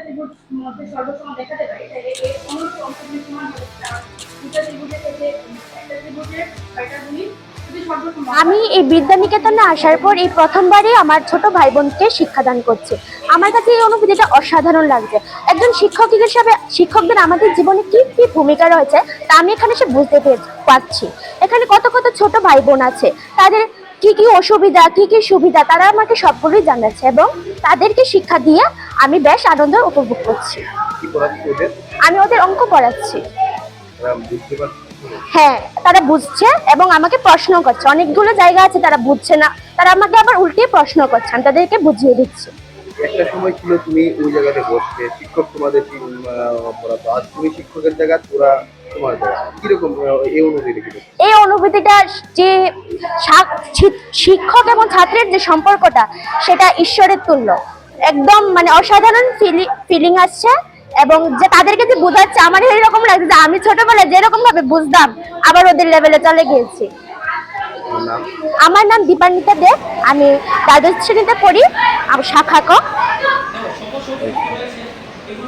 ত্রিভুজ মধ্যে সর্বসম দেখাতে পারি তাহলে এর অনুরূপ অংশগুলি সমান হবে দুইটা ত্রিভুজের একটা ত্রিভুজের আমি এই বিদ্যানিকেতনে আসার পর এই প্রথমবারই আমার ছোট ভাই বোনকে শিক্ষাদান করছি। আমার কাছে এই অনুভূতিটা অসাধারণ লাগছে। একজন শিক্ষক হিসেবে শিক্ষকদের আমাদের জীবনে কি কি ভূমিকা রয়েছে, তা আমি এখানে সে বুঝতে পেরে- পারছি। এখানে কত কত ছোট ভাই বোন আছে, তাদের কি কি অসুবিধা, কি কি সুবিধা, তারা আমাকে সবগুলোই জানাচ্ছে এবং তাদেরকে শিক্ষা দিয়ে আমি বেশ আনন্দ উপভোগ করছি। আমি ওদের অঙ্ক পড়াচ্ছি। হ্যাঁ তারা বুঝছে এবং আমাকে প্রশ্ন করছে। অনেকগুলো জায়গা আছে তারা বুঝছে না। তারা আমাকে আবার উল্টে প্রশ্ন করছে আমি তাদেরকে বুঝিয়ে দিচ্ছি। একটা সময় ছিল তুমি ওই জায়গাতে বসতে শিক্ষক তোমাদের পড়াতো। আজ তুমি শিক্ষকের জায়গা তোরা তোমার জায়গা। কীরকম এই অনুভূতি এই অনুভূতিটা যে শিক্ষক এবং ছাত্রের যে সম্পর্কটা সেটা ঈশ্বরের তুল্য। একদম মানে অসাধারণ ফিলিং আসছে এবং যে তাদেরকে যে বোঝাচ্ছে, আমার এরকম লাগছে যে আমি ছোটবেলায় যেরকম ভাবে বুঝতাম, আবার ওদের লেভেলে চলে গিয়েছি। আমার নাম দীপান্বিতা দেব আমি দ্বাদশ শ্রেণীতে পড়ি শাখা ক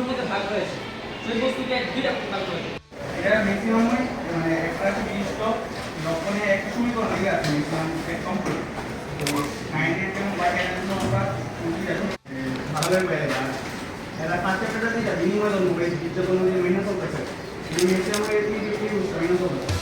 মধ্যে ভাগ রয়েছে সেই বস্তুকে দুইটা ভাগ রয়েছে এটা ম্যাক্সিমাম মানে একটা আছে বিশিষ্ট লক্ষণে একটা সমীকরণ লেগে আছে ম্যাক্সিমাম কমপ্লিট তো নাইনটি এইট এবং বাই এর জন্য আমরা কমপ্লিট আছে পাঁচ চ্যাপ্টারটা দিয়ে বিনিময় জন্য এই বিদ্যাপন্ন যে মেহনত করতেছে। এই ম্যাক্সিমাম এই এই মেহনত করতেছে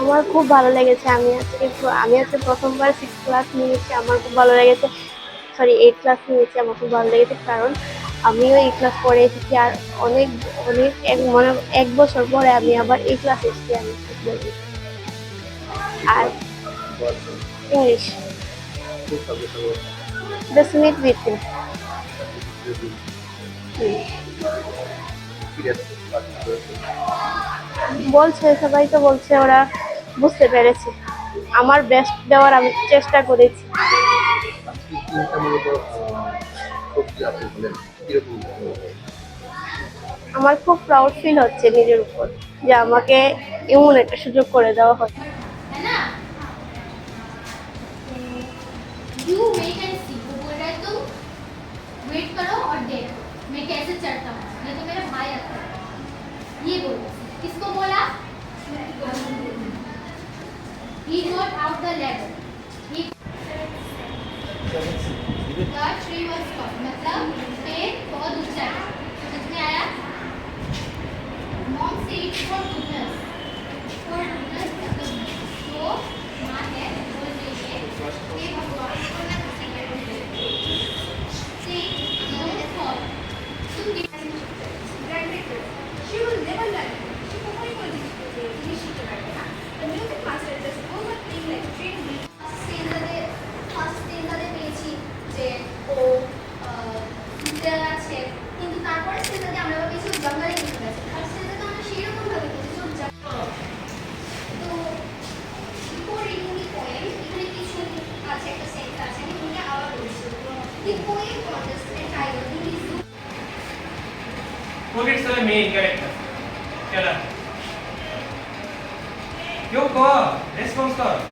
আমার খুব ভালো লেগেছে। আমি আজকে আমি আজকে প্রথমবার সিক্স ক্লাস নিয়েছি। আমার খুব ভালো লেগেছে। সরি এইট ক্লাস নিয়েছি আমার খুব ভালো লেগেছে, কারণ আমিও এই ক্লাস পরে এসেছি আর অনেক অনেক, এক মনে, এক বছর পরে আমি আবার এই ক্লাস এসেছি আমি আর ইংলিশ। দ্য স্মিথ বলছে, সবাই তো বলছে, ওরা বুঝতে পেরেছে। আমার বেস্ট দেওয়ার আমি চেষ্টা করেছি। আজকে তিনটা মূলত সবজি আছে বলেন কিরকম আমার খুব প্রাউড ফিল হচ্ছে নিজের উপর যে আমাকে এমন একটা সুযোগ করে দেওয়া হয় है ना यू वेट एंड सी वो बोल रहा है तुम वेट करो और देखो मैं कैसे चढ़ता हूँ नहीं तो मेरा भाई आता है ये बोलो किसको बोला ही not out the level was the poem contest at Ayodhya Zoo. Look at the main character. Tell her. You go. Response call.